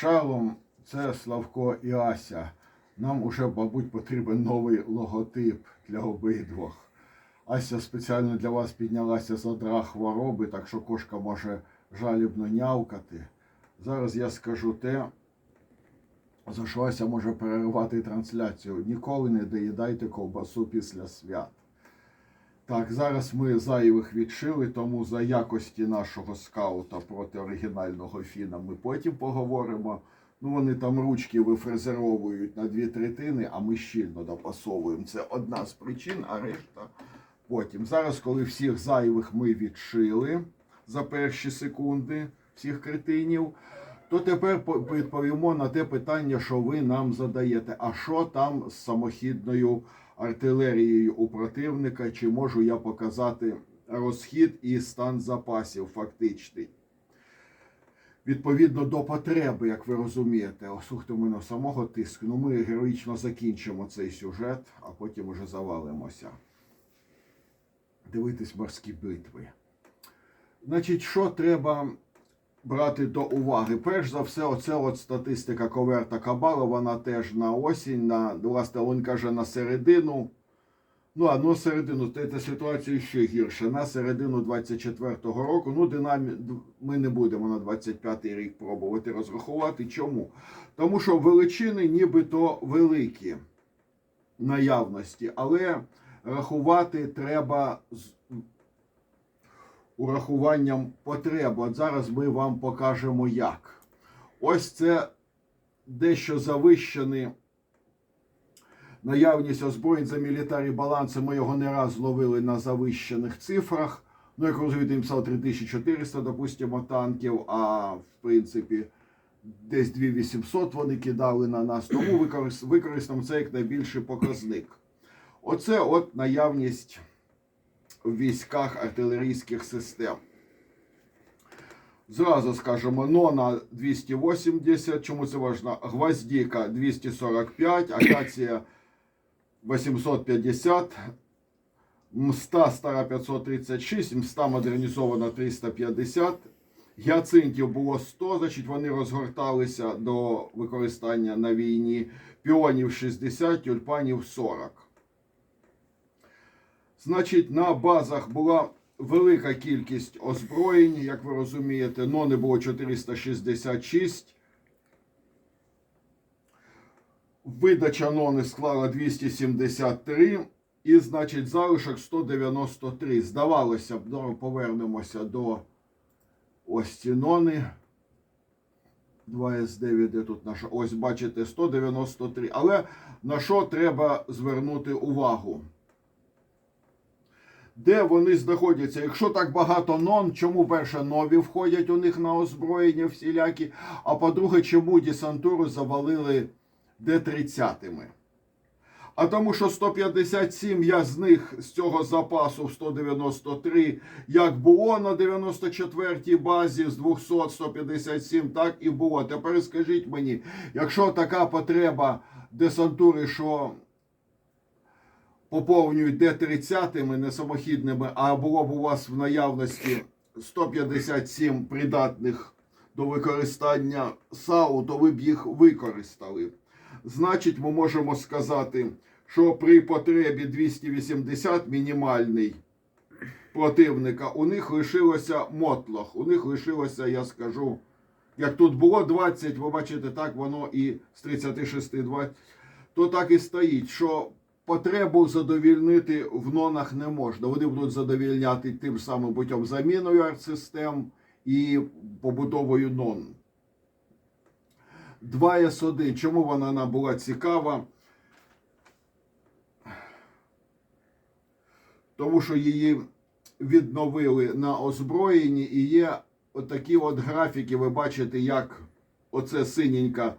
Шалом, це Славко і Ася. Нам уже, мабуть, потрібен новий логотип для обидвох. Ася спеціально для вас піднялася з одра хвороби, так що кошка може жалібно нявкати. Зараз я скажу те, за що Ася може переривати трансляцію. Ніколи не доїдайте ковбасу після свят. Так, зараз ми зайвих відшили, тому за якості нашого скаута проти оригінального фіна ми потім поговоримо. Ну, вони там ручки вифрезеровують на дві третини, а ми щільно допасовуємо. Це одна з причин, а решта потім. Зараз, коли всіх зайвих ми відшили за перші секунди, всіх кретинів, то тепер по- відповімо на те питання, що ви нам задаєте. А що там з самохідною артилерією у противника? Чи можу я показати розхід і стан запасів фактичний? Відповідно до потреби, як ви розумієте, О, слухайте, у мене самого тиску. Ну, ми героїчно закінчимо цей сюжет, а потім уже завалимося. Дивитись морські битви. Значить, що треба брати до уваги? Перш за все, оце от статистика Коверта Кабала, вона теж на осінь, на, власне, він каже на середину. Ну, а ну середину, то ситуація ще гірша. На середину 24-го року, ну, динамі... ми не будемо на 25-й рік пробувати розрахувати. Чому? Тому що величини нібито великі наявності, але рахувати треба урахуванням потреб. От зараз ми вам покажемо як. Ось це дещо завищений наявність озброєнь за мілітарі баланси. Ми його не раз зловили на завищених цифрах. Ну, як розумієте, він писав 3400, допустимо, танків, а в принципі десь 2800 вони кидали на нас. Тому використ- використаємо це як найбільший показник. Оце от наявність в військах артилерійських систем. Зразу скажемо, Нона 280, чому це важливо? Гвоздіка 245, Акація 850, Мста стара 536, Мста модернізована 350. Гіацинтів було 100, значить вони розгорталися до використання на війні. Піонів 60, тюльпанів 40. Значить, на базах була велика кількість озброєнь, як ви розумієте, нони було 466. Видача нони склала 273. І, значить, залишок 193. Здавалося б, ну, повернемося до ось ці нони. 2С9, де тут наша? Ось, бачите, 193. Але на що треба звернути увагу? Де вони знаходяться? Якщо так багато нон, чому перше нові входять у них на озброєння всілякі, а по-друге, чому десантуру завалили Д-30-ми? А тому, що 157 я з них з цього запасу в 193, як було на 94-й базі з 200 157, так і було. Тепер скажіть мені, якщо така потреба десантури, що поповнюють Д-30 не самохідними, а було б у вас в наявності 157 придатних до використання САУ, то ви б їх використали. Значить, ми можемо сказати, що при потребі 280 мінімальний противника, у них лишилося мотлох. У них лишилося, я скажу, як тут було 20, ви бачите, так воно і з 36 20, то так і стоїть, що потребу задовільнити в нонах не можна. Вони будуть задовільняти тим самим путем заміною артсистем і побудовою нон. 2С1. Чому вона була цікава? Тому що її відновили на озброєнні і є отакі от графіки. Ви бачите, як оце синенька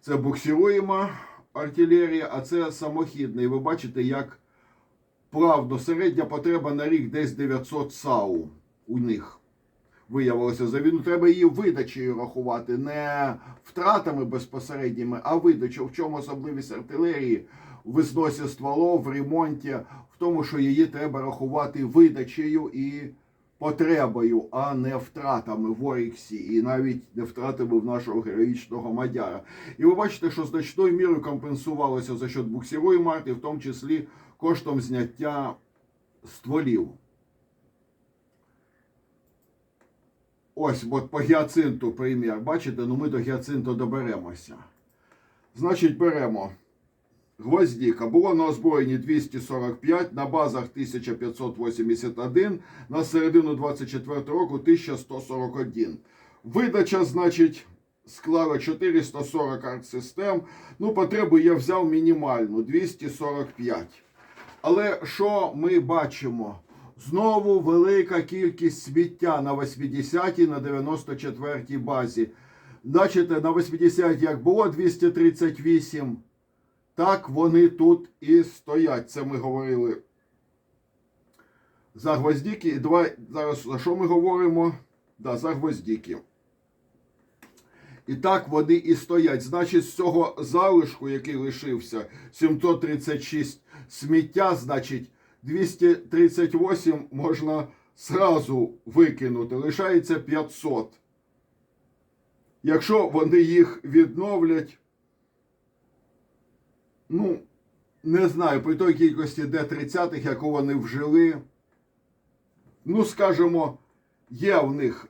це буксируєма артилерія, а це самохідна. І ви бачите, як плавно середня потреба на рік десь 900 САУ у них виявилося за війну. Треба її видачею рахувати, не втратами безпосередніми, а видачу. В чому особливість артилерії? В зносі стволов, в ремонті, в тому, що її треба рахувати видачею і потребою, а не втратами в Оріксі і навіть не втратами в нашого героїчного Мадяра. І ви бачите, що значною мірою компенсувалося за счет буксирової марти, в тому числі коштом зняття стволів. Ось, от по гіацинту примір. Бачите, ну ми до гіацинту доберемося. Значить, беремо гвоздіка. Було на озброєнні 245, на базах 1581, на середину 24 року 1141. Видача, значить, склала 440 артсистем. Ну, потребу я взяв мінімальну 245. Але що ми бачимо? Знову велика кількість сміття на 80-й, на 94-й базі. Бачите, на 80 як було 238, так вони тут і стоять. Це ми говорили за гвоздіки. І давай зараз за що ми говоримо? Да, за гвоздіки. І так вони і стоять. Значить, з цього залишку, який лишився, 736 сміття, значить, 238 можна сразу викинути. Лишається 500. Якщо вони їх відновлять, ну, не знаю, при той кількості Д-30, яку вони вжили, ну, скажімо, є в них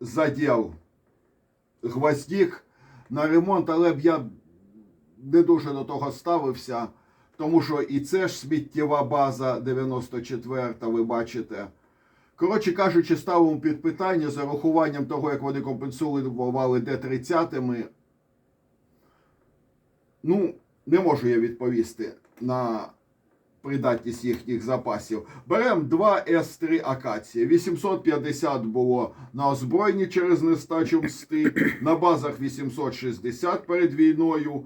заділ гвоздік на ремонт, але б я не дуже до того ставився, тому що і це ж сміттєва база 94-та, ви бачите. Коротше кажучи, ставимо під питання з урахуванням того, як вони компенсували Д-30. Ну, не можу я відповісти на придатність їхніх запасів. Беремо 2 С3 Акація. 850 було на озброєнні через нестачу мсти, на базах 860 перед війною,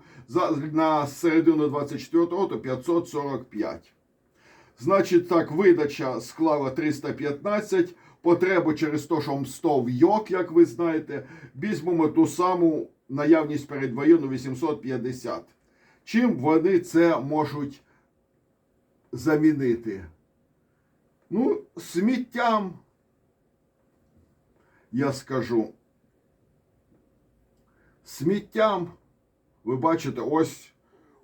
на середину 24-го то 545. Значить, так, видача склала 315. Потребу через те, що мстов йок, як ви знаєте, візьмемо ту саму наявність передвоєнну 850. Чим вони це можуть замінити? Ну, сміттям, я скажу. Сміттям, ви бачите, ось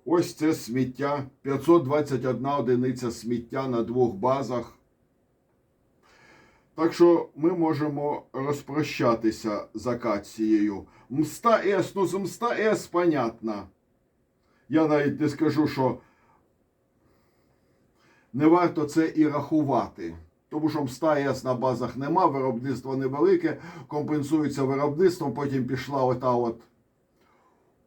Ось це сміття. 521 одиниця сміття на двох базах. Так що ми можемо розпрощатися з акацією. Мста С, ну з Мста С, понятно. Я навіть не скажу, що не варто це і рахувати. Тому що Мста С на базах нема, виробництво невелике, компенсується виробництвом, потім пішла ота от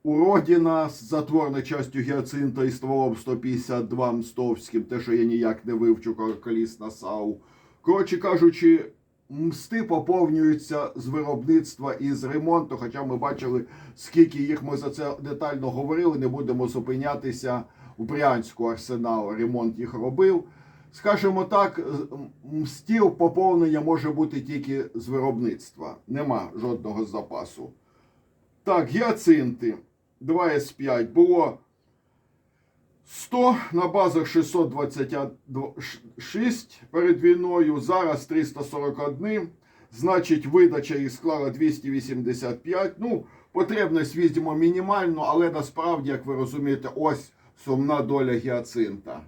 уродіна з затворною частю гіацинта і стволом 152 мстовським, те, що я ніяк не вивчу коліс на САУ. Коротше кажучи, мсти поповнюються з виробництва і з ремонту, хоча ми бачили, скільки їх ми за це детально говорили, не будемо зупинятися у Брянську арсенал, ремонт їх робив. Скажімо так, мстів поповнення може бути тільки з виробництва. Нема жодного запасу. Так, гіацинти 2С5 було 100 на базах 626 перед війною, зараз 341. Значить, видача їх склала 285. Ну, потребність візьмемо мінімальну, але насправді, як ви розумієте, ось сумна доля гіацинта.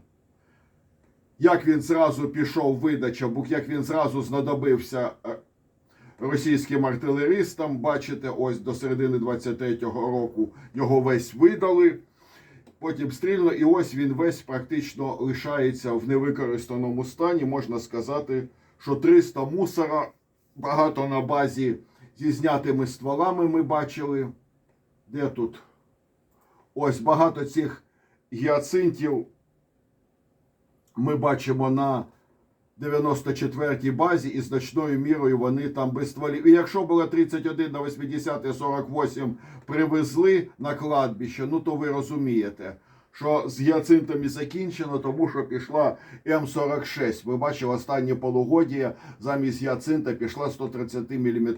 Як він зразу пішов видача, як він зразу знадобився е, російським артилеристам. Бачите, ось до середини 23-го року його весь видали. Потім стрільно, і ось він весь практично лишається в невикористаному стані. Можна сказати, що 300 мусора багато на базі зі знятими стволами ми бачили. Де тут? Ось багато цих гіацинтів ми бачимо на 94-й базі і значною мірою вони там без стволів. І якщо було 31 на 80 48 привезли на кладбище, ну то ви розумієте, що з гіацинтами закінчено, тому що пішла М46. Ви бачили останнє полугодія замість гіацинта пішла 130 мм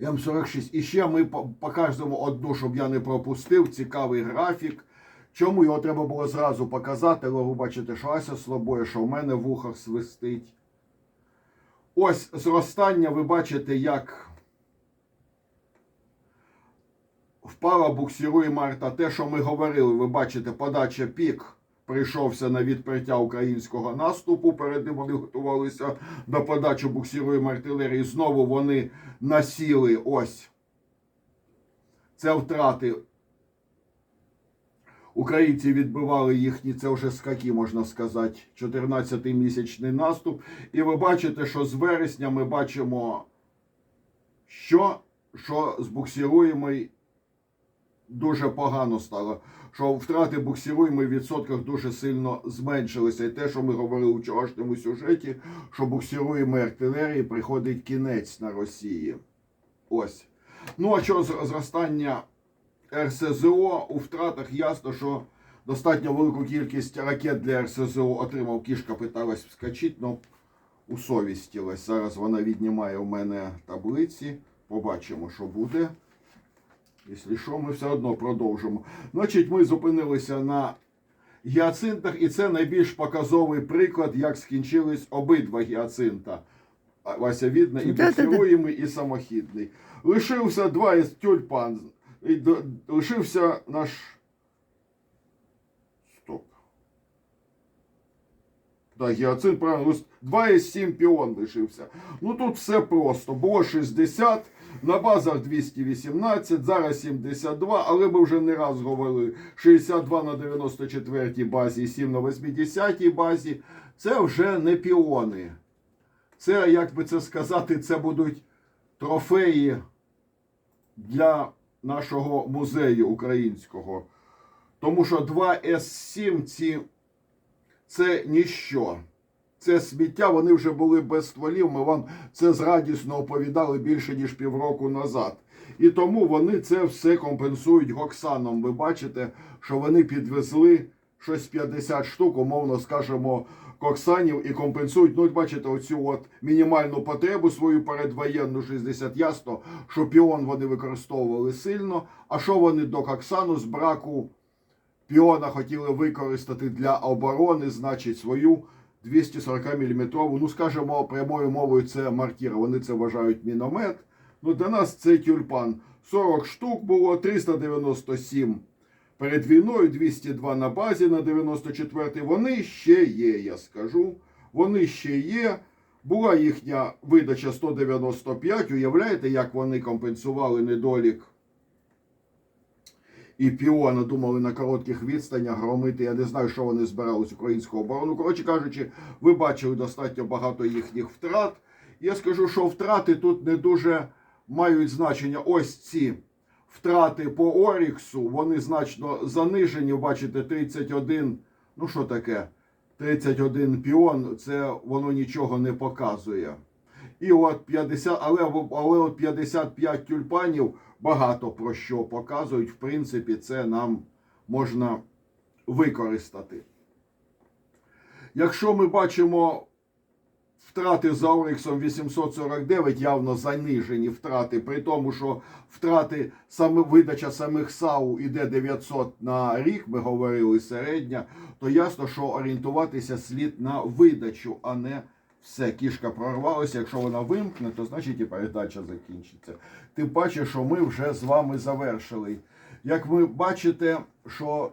М46. І ще ми покажемо одну, щоб я не пропустив, цікавий графік. Чому його треба було зразу показати, але ви бачите, що Ася слабоє, що в мене в ухах свистить. Ось зростання, ви бачите, як впала буксируємо арта. Те, що ми говорили, ви бачите, подача пік прийшовся на відкриття українського наступу. Перед ним вони готувалися до подачі буксируємо артилерії. Знову вони насіли ось. Це втрати. Українці відбивали їхні, це вже скаки, можна сказати, 14-й місячний наступ. І ви бачите, що з вересня ми бачимо, що, що з буксируємо дуже погано стало. Що втрати буксируємо в відсотках дуже сильно зменшилися. І те, що ми говорили у вчорашньому сюжеті, що буксируємо артилерії приходить кінець на Росії. Ось. Ну а що зростання РСЗО у втратах ясно, що достатньо велику кількість ракет для РСЗО отримав кішка, питалась вскочити, але усовістілась. Зараз вона віднімає у мене таблиці. Побачимо, що буде. Якщо що, ми все одно продовжимо. Значить, ми зупинилися на гіацинтах, і це найбільш показовий приклад, як скінчились обидва гіацинта. Вася видно, і Да-да-да. і самохідний. Лишився два із тюльпан. І до- лишився наш. Стоп. Так, гіацинт правильно. лиш- Два із сім піон лишився. Ну тут все просто. Було 60, на базах 218, зараз 72, але ми вже не раз говорили 62 на 94 базі, 7 на 80 базі. Це вже не піони. Це, як би це сказати, це будуть трофеї для нашого музею українського. Тому що 2 С7 ці це ніщо. Це сміття, вони вже були без стволів. Ми вам це зрадісно оповідали більше ніж півроку назад. І тому вони це все компенсують гоксаном. Ви бачите, що вони підвезли щось 50 штук, умовно скажемо, коксанів і компенсують. Ну, бачите, оцю от мінімальну потребу свою передвоєнну 60. Ясно, що піон вони використовували сильно. А що вони до коксану з браку піона хотіли використати для оборони, значить, свою 240 мм, ну скажімо, прямою мовою це мартір. Вони це вважають міномет. Ну, для нас це тюльпан. 40 штук було, 397 перед війною, 202 на базі на 94-й. Вони ще є, я скажу. Вони ще є. Була їхня видача 195. Уявляєте, як вони компенсували недолік і піона думали на коротких відстанях громити. Я не знаю, що вони збирались українську оборону. Коротше кажучи, ви бачили достатньо багато їхніх втрат. Я скажу, що втрати тут не дуже мають значення. Ось ці втрати по Оріксу, вони значно занижені. Бачите, 31. Ну що таке? 31 піон, це воно нічого не показує. І от 50, але, але от 55 тюльпанів багато про що показують. В принципі, це нам можна використати. Якщо ми бачимо втрати за Ориксом 849, явно занижені втрати, при тому, що втрати саме видача самих САУ іде 900 на рік, ми говорили середня, то ясно, що орієнтуватися слід на видачу, а не все, кішка прорвалася. Якщо вона вимкне, то значить і передача закінчиться. Тим паче, що ми вже з вами завершили. Як ви бачите, що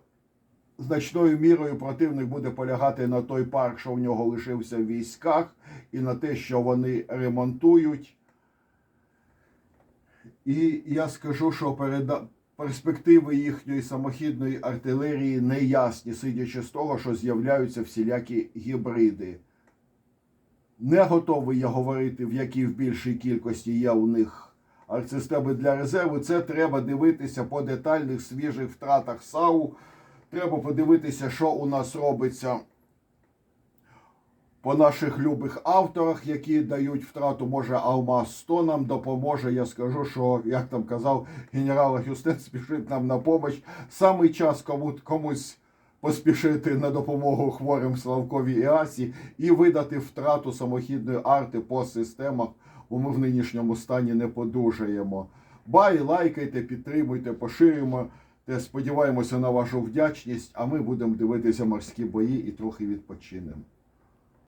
значною мірою противник буде полягати на той парк, що в нього лишився в військах, і на те, що вони ремонтують. І я скажу, що переда... перспективи їхньої самохідної артилерії не ясні, сидячи з того, що з'являються всілякі гібриди. Не готовий я говорити, в якій в більшій кількості є у них артсистеми для резерву. Це треба дивитися по детальних свіжих втратах САУ. Треба подивитися, що у нас робиться по наших любих авторах, які дають втрату. Може, Алмаз 100 нам допоможе. Я скажу, що, як там казав генерал Хюстен, спішить нам на помощь. Саме час кому, комусь поспішити на допомогу хворим Славкові і Асі і видати втрату самохідної арти по системах, бо ми в нинішньому стані не подужаємо. Бай, лайкайте, підтримуйте, поширюємо. Те сподіваємося на вашу вдячність, а ми будемо дивитися морські бої і трохи відпочинемо.